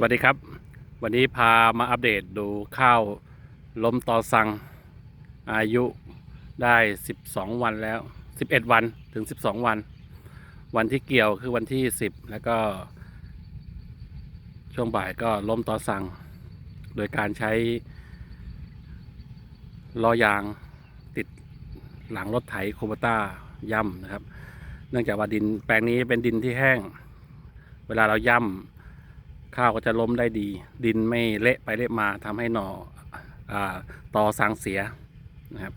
สวัสดีครับ วันนี้พามาอัปเดตดูข้าวล้มตอสัง อายุได้ 12 วันแล้ว 11 วันถึง 12 วัน วันที่เกี่ยวคือวันที่ 10 แล้วก็ ช่วงบ่ายก็ล้มตอสัง โดยการใช้ล้อยางติดหลังรถไถโคบต้าย่ำนะครับ เนื่องจากว่าดินแปลงนี้เป็นดินที่แห้ง เวลาเราย่ำ ข้าวก็จะล้มได้ดี ดินไม่เละไปเละมาทำให้หน่ออาตอสางเสียนะครับ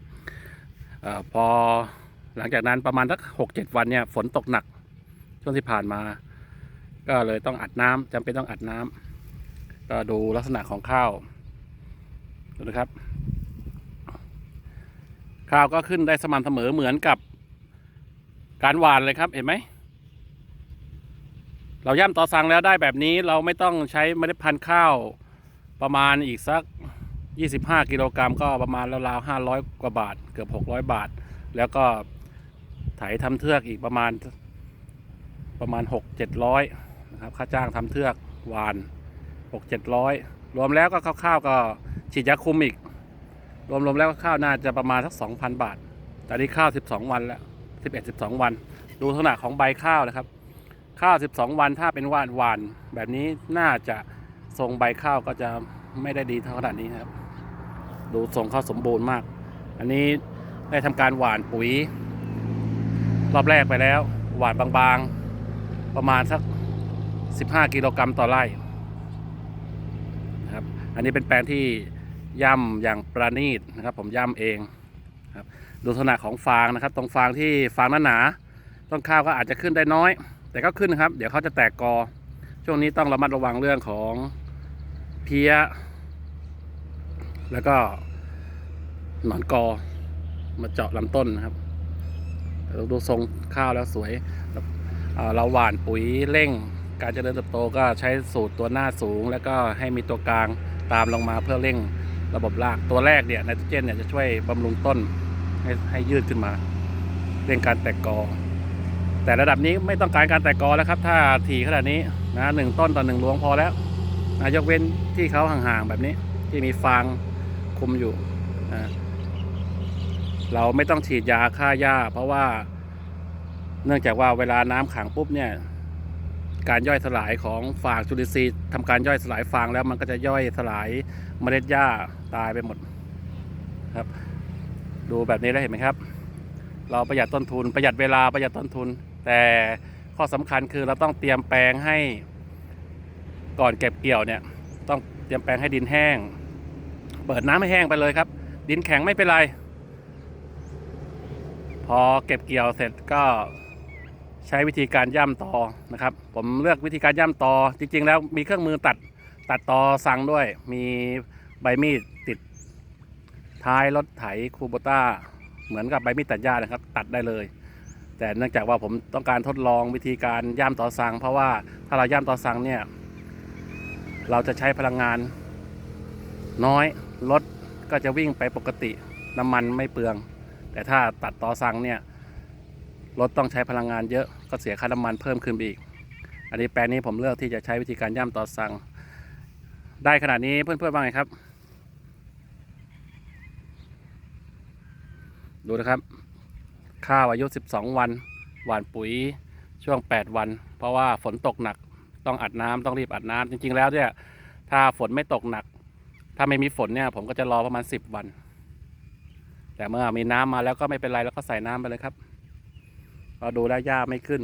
อพอหลังจากนั้นประมาณสักหกเจ็ดวันเนี่ยฝนตกหนักช่วงที่ผ่านมา ก็เลยต้องอัดน้ำจำเป็นต้องอัดน้ำก็ดูลักษณะของข้าวดูนะครับ ข้าวก็ขึ้นได้สม่ำเสมอเหมือนกับการหวานเลยครับเห็นไหม เราย่ำต่อสั่งแล้วได้แบบนี้เราไม่ต้องใช้เมล็ดพันธุ์ข้าวประมาณอีกสัก 25 กิโลกรัมก็ประมาณราวๆ500 กว่าบาท เกือบ 600 บาท แล้วก็ไถทำเทือกอีกประมาณประมาณ 6 700นะครับค่าจ้างทำเทือกหวาน 6 700 รวมแล้วก็คร่าวๆก็ฉีดยาคุมอีก รวมๆแล้วก็ข้าวน่าจะประมาณสัก 2,000 บาท แต่นี่ข้าว 12 วันแล้ว 11 12 วัน ดูลักษณะของใบข้าวนะครับ ข้าว 12 วันถ้าเป็นวานวานแบบนี้น่าจะทรงใบข้าวก็จะไม่ได้ดีเท่าขนาดนี้ครับ ดูทรงข้าวสมบูรณ์มาก อันนี้ได้ทำการหวานปุ๋ย รอบแรกไปแล้ว หวานบางๆ ประมาณสัก 15 กิโลกรัมต่อไร่นะครับ อันนี้เป็นแปลงที่ย่ำอย่างประณีตนะครับ ผมย่ำเองครับดูลักษณะของฟางนะครับ ตรงฟางที่ฟางหนาๆต้นข้าวก็อาจจะขึ้นได้น้อย แต่ก็ขึ้นนะครับ เดี๋ยวเขาจะแตกกอ ช่วงนี้ต้องระมัดระวังเรื่องของเพี้ย แล้วก็หนอนกอ มาเจาะลำต้นนะครับเราดูทรงข้าวแล้วสวยเอ่อเราหว่านปุ๋ยเร่ง การเจริญเติบโตก็ใช้สูตรตัวหน้าสูง แล้วก็ให้มีตัวกลางตามลงมาเพื่อเร่งระบบรากตัวแรกเนี่ยไนโตรเจนเนี่ยจะช่วยบำรุงต้นให้ให้ยืดขึ้นมา เร่งการแตกกอ แต่ระดับนี้ไม่ต้องการการแตกกอแล้วครับ ถ้าถี่ขนาดนี้นะหนึ่งต้นต่อหนึ่งรวงพอแล้วนะยกเว้นที่เขาห่างๆแบบนี้ที่มีฟางคุมอยู่นะเราไม่ต้องฉีดยาฆ่าหญ้า เพราะว่าเนื่องจากว่าเวลาน้ำขังปุ๊บเนี่ย การย่อยสลายของฟางจุลินทรีย์ทำการย่อยสลายฟางแล้วมันก็จะย่อยสลายเมล็ดหญ้าตายไปหมดครับ ดูแบบนี้แล้วเห็นไหมครับ เราประหยัดต้นทุนประหยัดเวลาประหยัดต้นทุน แต่ข้อสำคัญคือเราต้องเตรียมแปลงให้ก่อนเก็บเกี่ยวเนี่ย ต้องเตรียมแปลงให้ดินแห้ง เปิดน้ำให้แห้งไปเลยครับ ดินแข็งไม่เป็นไร พอเก็บเกี่ยวเสร็จก็ใช้วิธีการย่ำตอนะครับ ผมเลือกวิธีการย่ำตอจริง ๆ แล้วมีเครื่องมือตัดตัดตอสั่งด้วย มีใบมีดติดท้ายรถไถคูโบต้า เหมือนกับใบมีดตัดหญ้านะครับ ตัดได้เลย แต่เนื่องจากว่าผมต้องการทดลองวิธีการย่ำต่อสัง เพราะว่าถ้าเราย่ำต่อสังเนี่ยเราจะใช้พลังงาน น้อยรถก็จะวิ่งไปปกติน้ำมันไม่เปลือง แต่ถ้าตัดต่อสังเนี่ยรถต้องใช้พลังงานเยอะก็เสียค่าน้ำมันเพิ่มขึ้นไปอีก อันนี้แปลงนี้ผมเลือกที่จะใช้วิธีการย่ำต่อสัง ได้ขนาดนี้เพื่อนๆว่าไงครับ ดูนะครับ ข้าวอายุ 12 วัน หว่านปุ๋ยช่วง 8 วัน เพราะว่าฝนตกหนักต้องอัดน้ำต้องรีบอัดน้ำจริง ๆ แล้วเนี่ยถ้าฝนไม่ตกหนัก ถ้าไม่มีฝนเนี่ยผมก็จะรอประมาณ 10 วัน แต่เมื่อมีน้ำมาแล้วก็ไม่เป็นไรแล้วก็ใส่น้ำไปเลยครับ เราดูแลวหญ้าไม่ขึ้น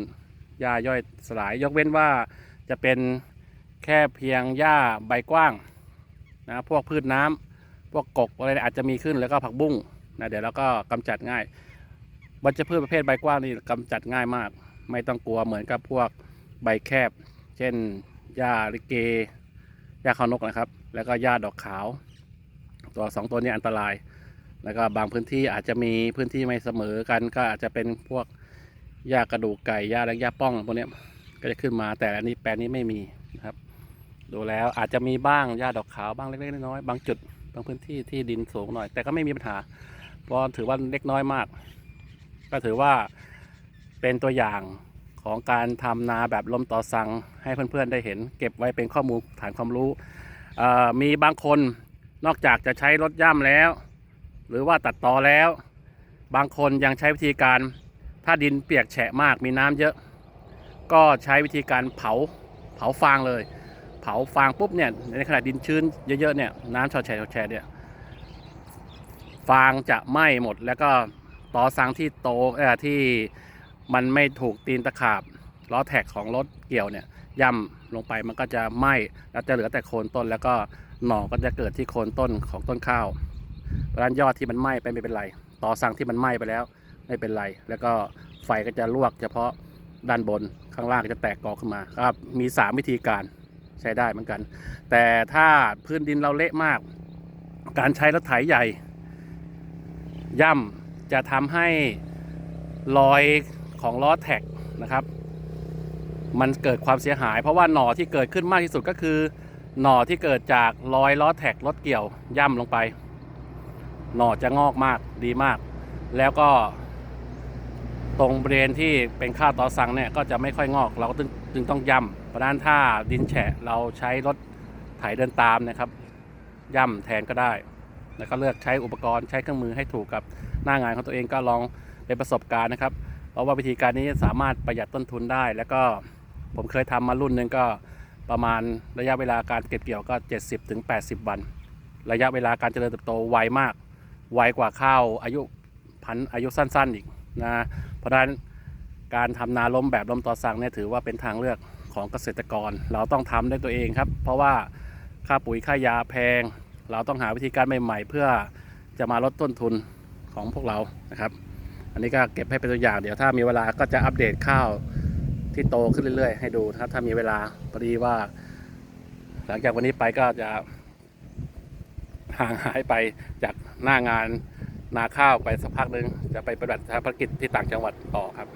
หญ้าย่อยสลาย ยกเว้นว่าจะเป็นแค่เพียงหญ้าใบกว้างนะพวกพืชน้ำพวกกกอะไรอาจจะมีขึ้นแล้วก็ผักบุ้งนะเดี๋ยวเราก็กำจัดง่าย วัชพืชประเภทใบกว้างนี่กำจัดง่ายมาก ไม่ต้องกลัวเหมือนกับพวกใบแคบ เช่นหญ้าลิเกหญ้าข้าวนกนะครับ แล้วก็หญ้าดอกขาว ตัวสองตัวนี้อันตราย แล้วก็บางพื้นที่อาจจะมีพื้นที่ไม่เสมอกัน ก็อาจจะเป็นพวกหญ้ากระดูกไก่หญ้าและหญ้าป้องพวกนี้ก็จะขึ้นมาแต่อันนี้แปลงนี้ไม่มีนะครับ ดูแล้วอาจจะมีบ้างหญ้าดอกขาวบ้างเล็กๆน้อยๆบางจุดบางพื้นที่ที่ดินสูงหน่อย แต่ก็ไม่มีปัญหาเพราะถือว่าเล็กน้อยมาก ก็ถือว่าเป็นตัวอย่างของการทำนาแบบลมต่อสั่งให้เพื่อนๆได้เห็น เก็บไว้เป็นข้อมูลฐานความรู้ มีบางคนนอกจากจะใช้รถย่ำแล้ว หรือว่าตัดต่อแล้ว บางคนยังใช้วิธีการถ้าดินเปียกแฉะมากมีน้ำเยอะ ก็ใช้วิธีการเผาเผาฟางเลย เผาฟางปุ๊บเนี่ยในขณะดินชื้นเยอะๆเนี่ยน้ำชอแฉะชอแฉะเนี่ยฟางจะไหม้หมดแล้วก็ ตอสังที่โตเอ่อที่มันไม่ถูกตีนตะขาบล้อแท็กของรถเกี่ยวเนี่ยย่ำลงไปมันก็จะไหม้แล้วจะเหลือแต่โคนต้น แล้วก็หน่อก็จะเกิดที่โคนต้นของต้นข้าวเพราะนั้นยอดที่มันไหม้ไปไม่เป็นไรต่อสังที่มันไหม้ไปแล้วไม่เป็นไร แล้วก็ไฟก็จะลวกเฉพาะด้านบนข้างล่างก็จะแตกกอขึ้นมาครับมี 3 วิธีการใช้ได้เหมือนกัน แต่ถ้าพื้นดินเราเละมาก การใช้รถไถใหญ่ ย่ำ จะทำให้รอยของล้อแท็กนะครับ มันเกิดความเสียหาย เพราะว่าหน่อที่เกิดขึ้นมากที่สุดก็คือ หน่อที่เกิดจากรอยล้อแท็กรถเกี่ยวย่ำลงไป หน่อจะงอกมากดีมาก แล้วก็ ตรงบริเวณที่เป็นข้าวตอสังเนี่ยก็จะไม่ค่อยงอก เราก็จึงต้องย่ำเพราะฉะนั้นถ้าดินแฉะเราใช้รถไถเดินตามนะครับย่ำแทนก็ได้ แล้วก็เลือกใช้อุปกรณ์ใช้เครื่องมือให้ถูกกับ หน้างานของตัวเองก็ลองเป็นประสบการณ์นะครับ เพราะว่าวิธีการนี้สามารถประหยัดต้นทุนได้ แล้วก็ผมเคยทำมารุ่นหนึ่งก็ประมาณระยะเวลาการเก็บเกี่ยวก็ 70-80ถึงวัน ระยะเวลาการเจริญเติบโตไวมาก ไวกว่าข้าวอายุพันอายุสั้น ๆ อีกนะเพราะฉะนั้นการทำนาล้มแบบล้มต่อสั่งเนี่ยถือว่าเป็นทางเลือกของเกษตรกร เราต้องทำด้วยตัวเองครับ เพราะว่าค่าปุ๋ยค่ายาแพง เราต้องหาวิธีการใหม่ ๆ เพื่อจะมาลดต้นทุน ของพวกเรานะครับ อันนี้ก็เก็บให้เป็นตัวอย่างเดี๋ยวถ้ามีเวลาก็จะอัปเดตข้าวที่โตขึ้นเรื่อยๆ ให้ดูนะครับ ถ้ามีเวลาพอดีว่า หลังจากวันนี้ไปก็จะห่างหายไปจากหน้างานนาข้าวไปสักพักหนึ่งจะไปปฏิบัติภารกิจที่ต่างจังหวัดต่อครับ